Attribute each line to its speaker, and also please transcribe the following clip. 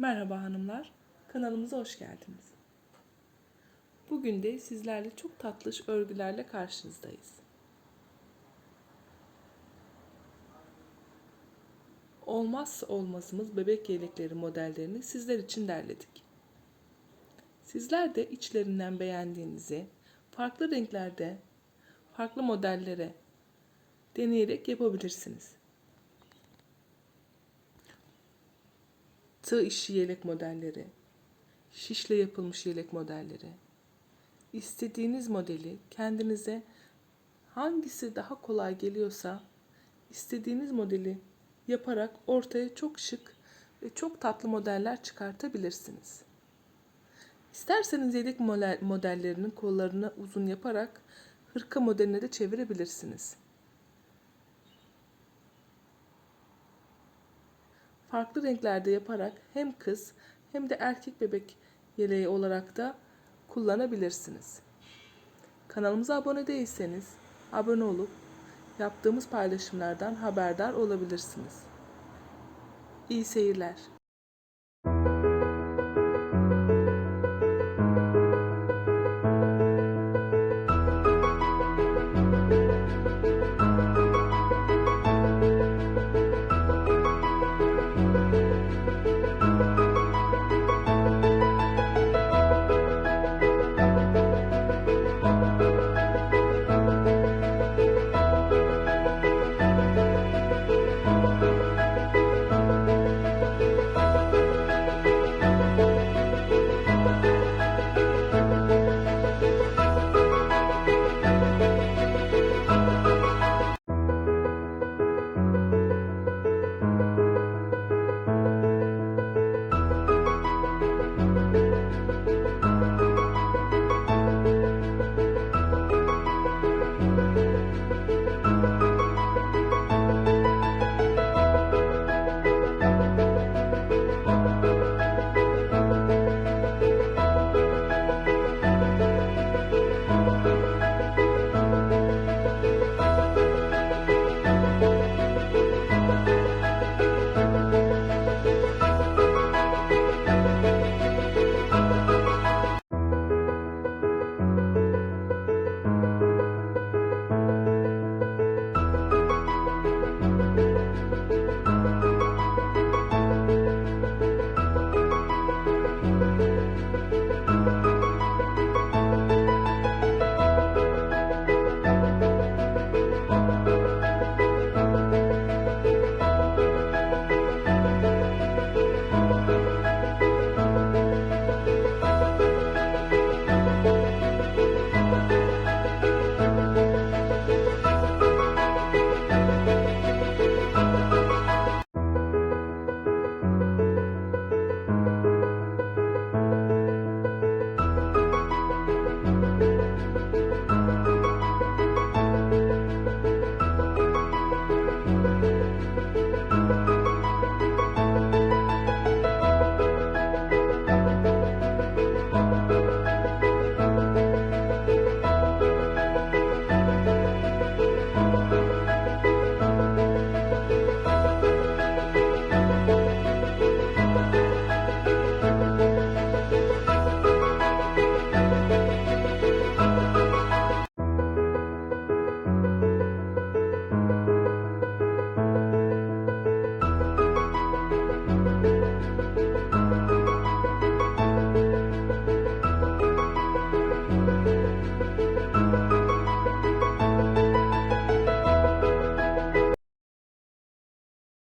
Speaker 1: Merhaba hanımlar, kanalımıza hoş geldiniz. Bugün de sizlerle çok tatlış örgülerle karşınızdayız. Olmazsa olmazımız bebek yelekleri modellerini sizler için derledik. Sizler de içlerinden beğendiğinizi farklı renklerde, farklı modellere deneyerek yapabilirsiniz. Tığ işi yelek modelleri, şişle yapılmış yelek modelleri. İstediğiniz modeli kendinize hangisi daha kolay geliyorsa istediğiniz modeli yaparak ortaya çok şık ve çok tatlı modeller çıkartabilirsiniz. İsterseniz yelek model- modellerinin kollarını uzun yaparak hırka modeline de çevirebilirsiniz. Farklı renklerde yaparak hem kız hem de erkek bebek yeleği olarak da kullanabilirsiniz. Kanalımıza abone değilseniz abone olup yaptığımız paylaşımlardan haberdar olabilirsiniz. İyi seyirler.